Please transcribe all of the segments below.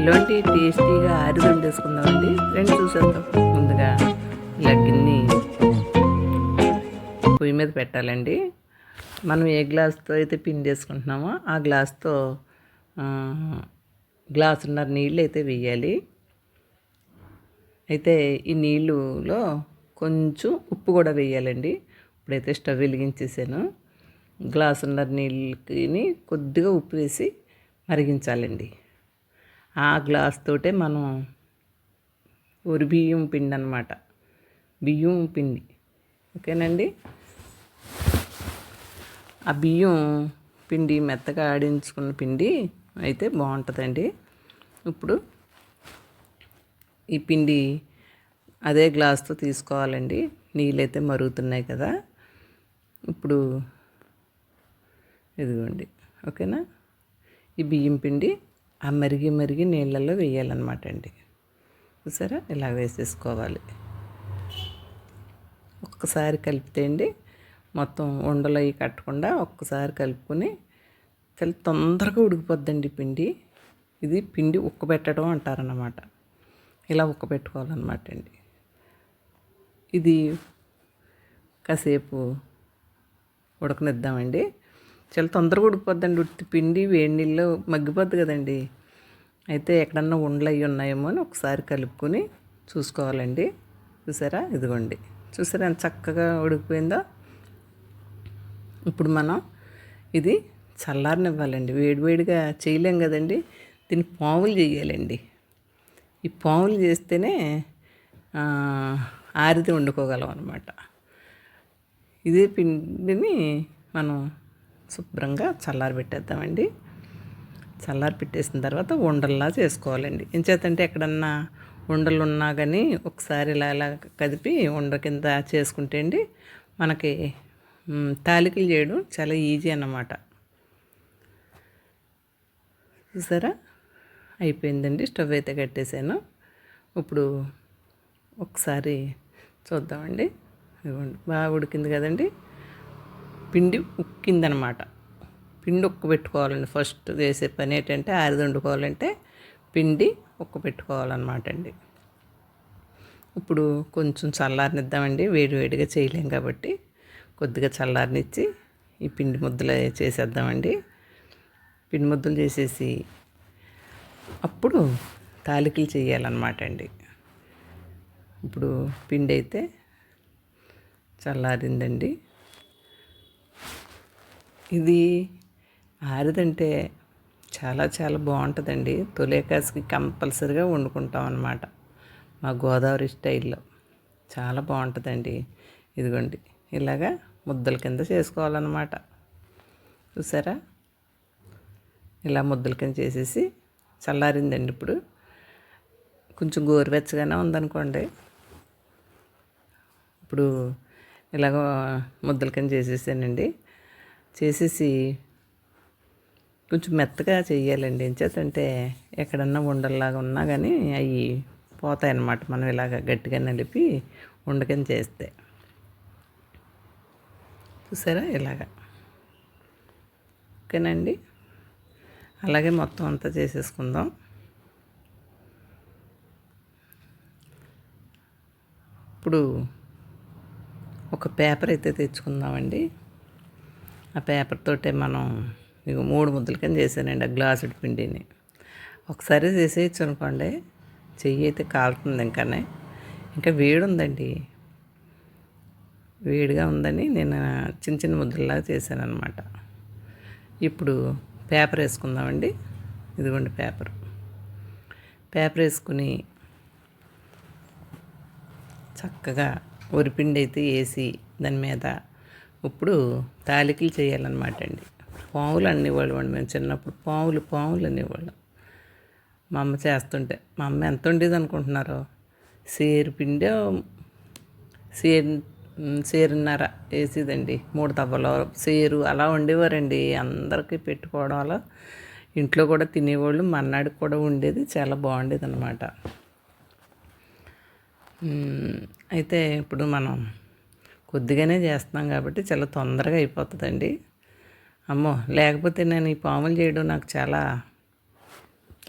ఇలాంటి టేస్టీగా ఆరి చేసుకుందామండి రెండు చూసేద్దాం. ముందుగా ఇలా గిన్నె పొయ్యి మీద పెట్టాలండి. మనం ఏ గ్లాస్తో అయితే పిండి చేసుకుంటున్నామో ఆ గ్లాస్తో గ్లాసున్నర నీళ్ళు అయితే వేయాలి. అయితే ఈ నీళ్ళులో కొంచెం ఉప్పు కూడా వేయాలండి. ఇప్పుడైతే స్టవ్ వెలిగించేసాను. గ్లాసున్నర నీళ్ళకి కొద్దిగా ఉప్పు వేసి మరిగించాలండి. ఆ గ్లాస్ తోటే మనం ఒరి బియ్యం పిండి అనమాట బియ్యం పిండి. ఓకేనండి? ఆ బియ్యం పిండి మెత్తగా ఆడించుకున్న పిండి అయితే బాగుంటుందండి. ఇప్పుడు ఈ పిండి అదే గ్లాస్తో తీసుకోవాలండి. నీళ్ళైతే మరుగుతున్నాయి కదా. ఇప్పుడు ఇదిగోండి. ఓకేనా? ఈ బియ్యం పిండి ఆ మరిగి మరిగి నీళ్ళల్లో వేయాలన్నమాట అండి. చూసారా? ఇలా వేసేసుకోవాలి. ఒక్కసారి కలిపితే అండి మొత్తం ఉండలు అవి కట్టకుండా ఒక్కసారి కలుపుకొని చాలా తొందరగా ఉడికిపోద్దండి పిండి. ఇది పిండి ఉక్కబెట్టడం అంటారన్నమాట. ఇలా ఉక్కబెట్టుకోవాలన్నమాట అండి. ఇది కాసేపు ఉడకనిద్దామండి. చాలా తొందరగా ఉడికిపోద్దండి. ఉత్తి పిండి వేడి నీళ్ళు మగ్గిపోద్ది కదండి. అయితే ఎక్కడన్నా ఉండలు అవి ఉన్నాయేమో అని ఒకసారి కలుపుకొని చూసుకోవాలండి. చూసారా? ఇదిగోండి. చూసారా ఎంత చక్కగా ఉడికిపోయిందో? ఇప్పుడు మనం ఇది చల్లారనివ్వాలండి. వేడివేడిగా చేయలేం కదండి. దీన్ని పావులు చేయాలండి. ఈ పావులు చేస్తేనే ఆరితే వండుకోగలం అనమాట ఇదే పిండిని మనం శుభ్రంగా చల్లారి పెట్టేద్దామండి. చల్లారి పెట్టేసిన తర్వాత ఉండల్లా చేసుకోవాలండి. ఎంచేతంటే ఎక్కడన్నా ఉండలు ఉన్నా కానీ ఒకసారి ఇలా ఇలా కదిపి ఉండ కింద చేసుకుంటే అండి మనకి తాలికలు చేయడం చాలా ఈజీ అన్నమాట. చూసారా? అయిపోయిందండి. స్టవ్ అయితే కట్టేసాను. ఇప్పుడు ఒకసారి చూద్దామండి. బాగా ఉడికింది కదండి. పిండి ఉక్కిందనమాట. పిండి ఉక్కబెట్టుకోవాలండి. ఫస్ట్ చేసే పని ఏంటంటే ఆరిది వండుకోవాలంటే పిండి ఉక్కబెట్టుకోవాలన్నమాట అండి ఇప్పుడు కొంచెం చల్లారనిద్దామండి. వేడి వేడిగా చేయలేం కాబట్టి కొద్దిగా చల్లారనిచ్చి ఈ పిండి ముద్దలు చేసేద్దామండి. పిండి ముద్దలు చేసేసి అప్పుడు తాలికలు చేయాలన్నమాట అండి ఇప్పుడు పిండి అయితే చల్లారిందండి. ఇది ఆరిదంటే చాలా చాలా బాగుంటుందండి. తొలేకాసికి కంపల్సరిగా వండుకుంటాం అన్నమాట. మా గోదావరి స్టైల్లో చాలా బాగుంటుందండి. ఇదిగోండి ఇలాగా ముద్దల కింద చేసుకోవాలన్నమాట. చూసారా? ఇలా ముద్దల కింద చేసేసి చల్లారిందండి ఇప్పుడు. కొంచెం గోరువెచ్చగానే ఉందనుకోండి. ఇప్పుడు ఇలాగ ముద్దల కింద చేసేసానండి. చేసేసి కొంచెం మెత్తగా చేయాలండి ఎంచేతంటే ఎక్కడన్నా ఉండల్లాగా ఉన్నా కానీ అవి పోతాయన్నమాట. మనం ఇలాగ గట్టిగా నలిపి ఉండకని చేస్తే. చూసారా? ఇలాగా. ఓకేనండి? అలాగే మొత్తం అంతా చేసేసుకుందాం. ఇప్పుడు ఒక పేపర్ అయితే తెచ్చుకుందామండి. ఆ పేపర్ తోటే మనం ఇక మూడు ముద్దల కింద చేశానండి ఆ గ్లాసుడి పిండిని. ఒకసారి చేసేయచ్చు అనుకోండి చెయ్యి అయితే కాలుతుంది ఇంకానే. ఇంకా వేడి ఉందండి వేడిగా ఉందని నేను చిన్న చిన్న ముద్దల్లాగా చేశాను అనమాట ఇప్పుడు పేపర్ వేసుకుందామండి. ఇదిగోండి పేపర్. పేపర్ వేసుకుని చక్కగా ఉరిపిండి అయితే వేసి దాని మీద ఇప్పుడు తాలికలు చేయాలన్నమాట అండి. పావులు అనేవాళ్ళు అండి మేము చిన్నప్పుడు. పావులు పావులు అనేవాళ్ళం మా అమ్మ చేస్తుంటే మా అమ్మ ఎంత ఉండేది అనుకుంటున్నారో? సేరు పిండి సేరు సేరున్నర వేసేదండి. మూడు తవ్వలో సేరు అలా ఉండేవారండి అందరికీ పెట్టుకోవడం అలా ఇంట్లో కూడా తినేవాళ్ళు మన్నాడికి కూడా ఉండేది చాలా బాగుండేది అనమాట అయితే ఇప్పుడు మనం కొద్దిగానే చేస్తున్నాం కాబట్టి చాలా తొందరగా అయిపోతుందండి. అమ్మో లేకపోతే నేను ఈ పాములు చేయడం నాకు చాలా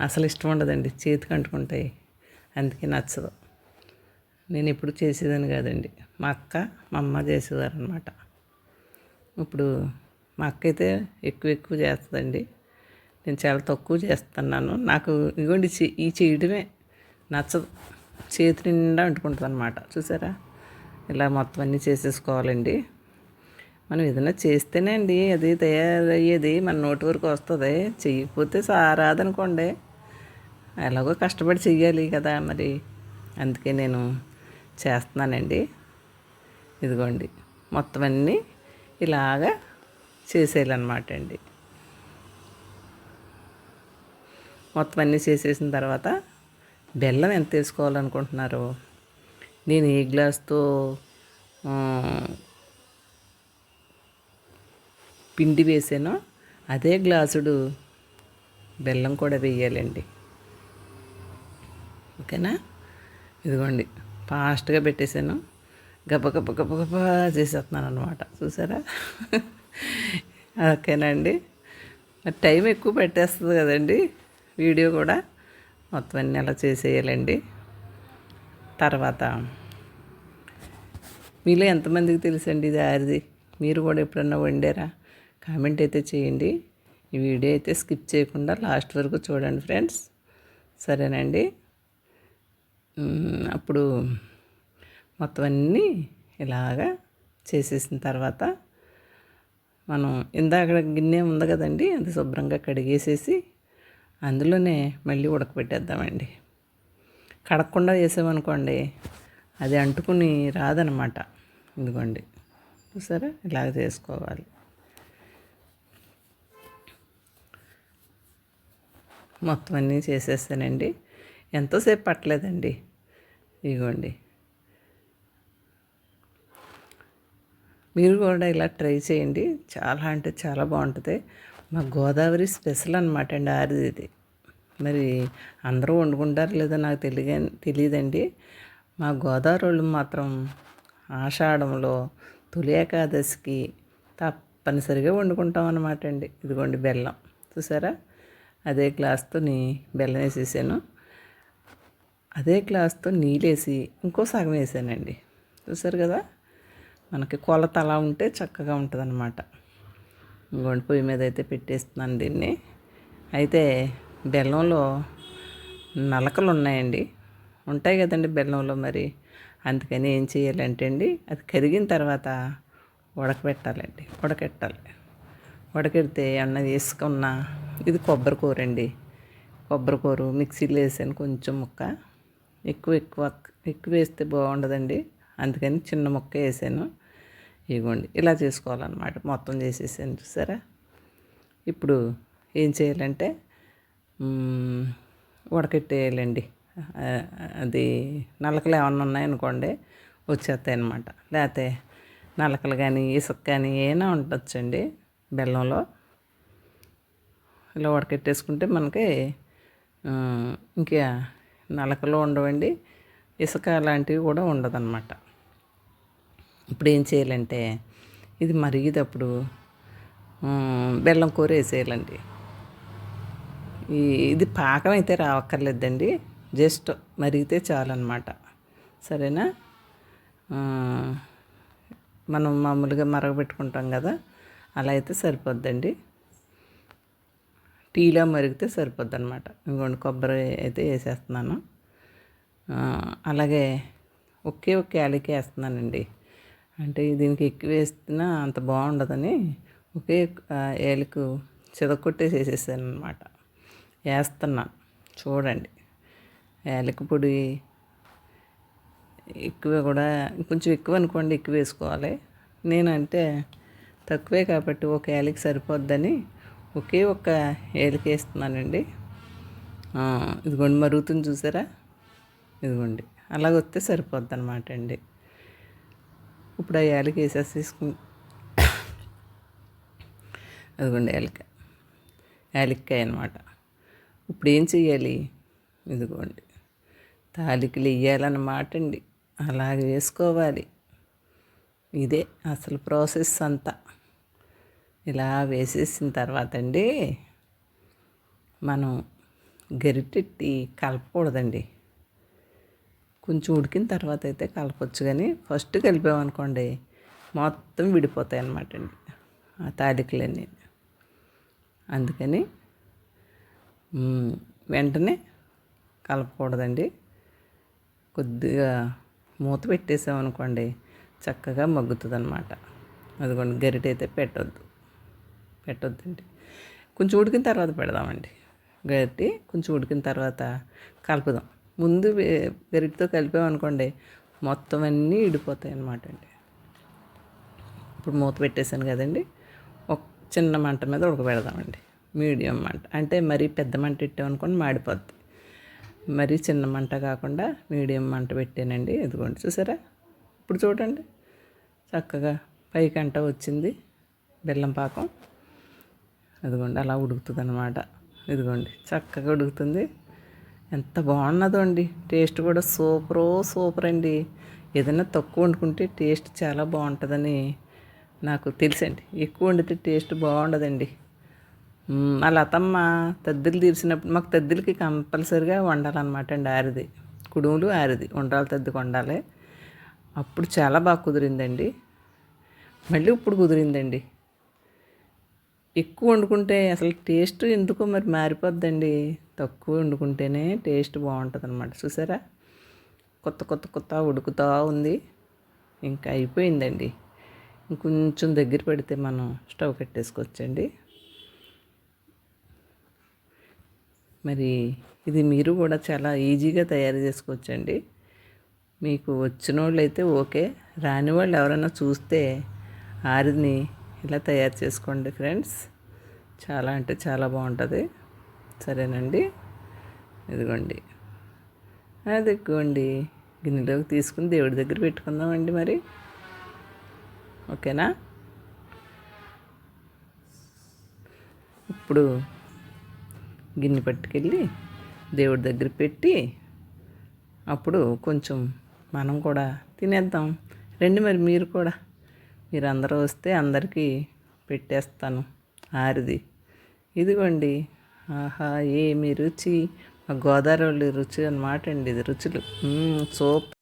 అసలు ఇష్టం ఉండదండి. చేతికి అంటుకుంటాయి అందుకే నచ్చదు. నేను ఎప్పుడు చేసేదని కాదండి. మా అక్క మా అమ్మ చేసేవారు అనమాట ఇప్పుడు మా అక్క అయితే ఎక్కువ ఎక్కువ చేస్తుందండి. నేను చాలా తక్కువ చేస్తున్నాను. నాకు ఇదిగోండి చే- ఈ చేయడమే నచ్చదు. చేతి నిండా అంటుకుంటుంది అనమాట చూసారా? ఇలా మొత్తం అన్నీ చేసేసుకోవాలండి. మనం ఏదైనా చేస్తేనే అండి అది తయారయ్యేది మన నోటి వరకు వస్తుంది. చేయకపోతే సారాదనుకోండి. ఎలాగో కష్టపడి చెయ్యాలి కదా మరి. అందుకే నేను చేస్తున్నానండి. ఇదిగోండి మొత్తం అన్నీ ఇలాగా చేసేయాలన్నమాట అండి. మొత్తం అన్నీ చేసేసిన తర్వాత బెల్లం ఎంత వేసుకోవాలనుకుంటున్నారు నేను ఏ గ్లాస్తో పిండి వేసానో అదే గ్లాసుడు బెల్లం కూడా వేయాలండి. ఓకేనా? ఇదిగోండి ఫాస్ట్గా పెట్టేశాను. గబ గబ గబ గబ చేసేస్తున్నాను అనమాట చూసారా? ఓకేనండి. అండి టైం ఎక్కువ పెట్టేస్తుంది కదండి వీడియో కూడా. మొత్తం అన్నీ అలా చేసేయాలండి. తర్వాత మీలో ఎంతమందికి తెలుసండి ఇది ఆరిది? మీరు కూడా ఎప్పుడన్నా వండారా? కామెంట్ అయితే చేయండి. ఈ వీడియో అయితే స్కిప్ చేయకుండా లాస్ట్ వరకు చూడండి ఫ్రెండ్స్. సరేనండి. అప్పుడు మొత్తం అన్నీ ఇలాగా చేసేసిన తర్వాత మనం ఇందాక గిన్నె ఉంది కదండి అది శుభ్రంగా కడిగేసేసి అందులోనే మళ్ళీ ఉడకబెట్టేద్దామండి. కడగకుండా చేసామనుకోండి అది అంటుకుని రాదనమాట. ఇదిగోండి చూసారా? ఇలాగ చేసుకోవాలి. మొత్తం అన్నీ చేసేస్తానండి. ఎంతోసేపు పట్టలేదండి. ఇదిగోండి. మీరు కూడా ఇలా ట్రై చేయండి. చాలా అంటే చాలా బాగుంటుంది. మా గోదావరి స్పెషల్ అనమాట అండి ఆరిది మరి అందరూ వండుకుంటారు లేదో నాకు తెలియ తెలియదండి. మా గోదావరి వాళ్ళు మాత్రం ఆషాఢంలో తొలి ఏకాదశికి తప్పనిసరిగా వండుకుంటాం అనమాట అండి. ఇదిగోండి బెల్లం. చూసారా? అదే గ్లాస్తోని బెల్లం వేసేసాను. అదే గ్లాస్తో నీళ్ళేసి ఇంకో సగం వేసానండి. చూసారు కదా? మనకి కొలత అలా ఉంటే చక్కగా ఉంటుంది అనమాట ఇంకోటి పొయ్యి మీద అయితే పెట్టేస్తున్నాను దీన్ని. అయితే బెల్లంలో నలకలు ఉన్నాయండి. ఉంటాయి కదండి బెల్లంలో మరి. అందుకని ఏం చేయాలంటే అండి అది కరిగిన తర్వాత ఉడకబెట్టాలండి. ఉడకెట్టాలి. ఉడకెడితే అన్న వేసుకున్న ఇది కొబ్బరి కూర అండి. కొబ్బరికూర మిక్సీలో వేసాను కొంచెం ముక్క. ఎక్కువ ఎక్కువ ఎక్కువ వేస్తే బాగుండదండి. అందుకని చిన్న ముక్క వేసాను. ఇగోండి ఇలా చేసుకోవాలన్నమాట. మొత్తం చేసేసాను చూసారా? ఇప్పుడు ఏం చేయాలంటే ఉడకెట్టేయాలండి. అది నలకలు ఏమన్నా ఉన్నాయనుకోండి వచ్చేస్తాయి అనమాట లేకపోతే నలకలు కానీ ఇసుక కానీ ఏమైనా ఉండొచ్చండి బెల్లంలో. ఇలా ఉడకెట్టేసుకుంటే మనకి ఇంకా నలకలు ఉండవండి ఇసుక లాంటివి కూడా ఉండదన్నమాట. ఇప్పుడు ఏం చేయాలంటే ఇది మరిగేటప్పుడు అప్పుడు బెల్లం కూర వేసేయాలండి. ఇది పాకం అయితే రావక్కర్లేదండి. జస్ట్ మరిగితే చాలన్నమాట. సరేనా? మనం మామూలుగా మరగబెట్టుకుంటాం కదా అలా అయితే సరిపోద్దండి. టీలో మరిగితే సరిపోద్ది అనమాట ఇంకోండి కొబ్బరి అయితే వేసేస్తున్నాను. అలాగే ఒకే ఒక యాలకి వేస్తున్నానండి. అంటే దీనికి ఎక్కువ వేస్తున్నా అంత బాగుండదని ఒకే ఏలకు ఏలుకు వేసేసాను అనమాట వేస్తున్నాను చూడండి. యాలకి పొడి ఎక్కువ కూడా కొంచెం ఎక్కువ అనుకోండి ఎక్కువ వేసుకోవాలి. నేనంటే తక్కువే కాబట్టి ఒక ఏలికి సరిపోద్దని ఒకే ఒక్క ఏలికి వేస్తున్నానండి. ఇదిగోండి మరుగుతుంది చూసారా? ఇదిగోండి. అలాగ వస్తే సరిపోద్ది అనమాట అండి. ఇప్పుడు ఆ ఏలికి వేసేసి తీసుకుని అదిగోండి ఏలిక యాలక్కాయ అనమాట ఇప్పుడు ఏం చెయ్యాలి? ఇదిగోండి. తాలికలు వేయాలన్నమాట అండి అలాగే వేసుకోవాలి. ఇదే అసలు ప్రాసెస్ అంతా. ఇలా వేసేసిన తర్వాత అండి మనం గరిటెట్టి కలపకూడదండి. కొంచెం ఉడికిన తర్వాత అయితే కలపచ్చు కానీ ఫస్ట్ కలిపామనుకోండి మొత్తం విడిపోతాయి అన్నమాట అండి ఆ తాలికలన్నీ. అందుకని వెంటనే కలపకూడదండి. కొద్దిగా మూత పెట్టేసామనుకోండి చక్కగా మగ్గుతుంది అనమాట అదిగోండి గరిటె అయితే పెట్టొద్దు. పెట్టొద్దండి. కొంచెం ఉడికిన తర్వాత పెడదామండి. గరిటె కొంచెం ఉడికిన తర్వాత కలుపుదాం. ముందు గరిటతో కలిపామనుకోండి మొత్తం అన్నీ ఇడిపోతాయి అన్నమాట అండి. ఇప్పుడు మూత పెట్టేశాను కదండి. ఒక చిన్న మంట మీద ఉడకబెడదామండి. మీడియం మంట. అంటే మరీ పెద్ద మంట పెట్టామనుకోండి మాడిపోద్ది. మరీ చిన్న మంట కాకుండా మీడియం మంట పెట్టానండి. ఇదిగోండి చూసారా? ఇప్పుడు చూడండి. చక్కగా పైకంట వచ్చింది బెల్లం పాకం. అదిగోండి అలా ఉడుకుతుంది అనమాట ఇదిగోండి చక్కగా ఉడుకుతుంది. ఎంత బాగున్నదో అండి టేస్ట్ కూడా సూపరో సూపర్ అండి ఏదైనా తక్కువ వండుకుంటే టేస్ట్ చాలా బాగుంటుందని నాకు తెలుసండి. ఎక్కువ వండితే టేస్ట్ బాగుండదండి. మా లతమ్మ తద్దులు తీర్చినప్పుడు మాకు తద్దులకి కంపల్సరిగా వండాలన్నమాట అండి ఆరిది. కుడుములు ఆరిది. ఉండాలి తద్ది వండాలి అప్పుడు చాలా బాగా కుదిరిందండి. మళ్ళీ ఇప్పుడు కుదిరిందండి. ఎక్కువ వండుకుంటే అసలు టేస్ట్ ఎందుకో మరి మారిపోద్దండి. తక్కువ వండుకుంటేనే టేస్ట్ బాగుంటుంది అనమాట చూసారా? కొత్త కొత్త కొత్త ఉడుకుతూ ఉంది. ఇంకా అయిపోయిందండి. ఇంకొంచెం దగ్గర పెడితే మనం స్టవ్ కట్టేసుకోవచ్చండి మరి ఇది మీరు కూడా చాలా ఈజీగా తయారు చేసుకోవచ్చండి. మీకు వచ్చిన వాళ్ళు అయితే ఓకే. రాని వాళ్ళు ఎవరైనా చూస్తే ఆరిని ఇలా తయారు చేసుకోండి ఫ్రెండ్స్. చాలా అంటే చాలా బాగుంటుంది. సరేనండి? ఇదిగోండి. అది ఇదిగోండి గిన్నెలోకి తీసుకుని దేవుడి దగ్గర పెట్టుకుందామండి మరి. ఓకేనా? ఇప్పుడు గిన్నె పట్టుకెళ్ళి దేవుడి దగ్గర పెట్టి అప్పుడు కొంచెం మనం కూడా తినేద్దాం. రండి మరి మీరు కూడా. మీరు అందరూ వస్తే అందరికీ పెట్టేస్తాను. ఆరిది. ఇదిగోండి. ఆహా ఏమి రుచి. మా గోదావరి రుచి అనమాట అండి ఇది రుచులు. సూప్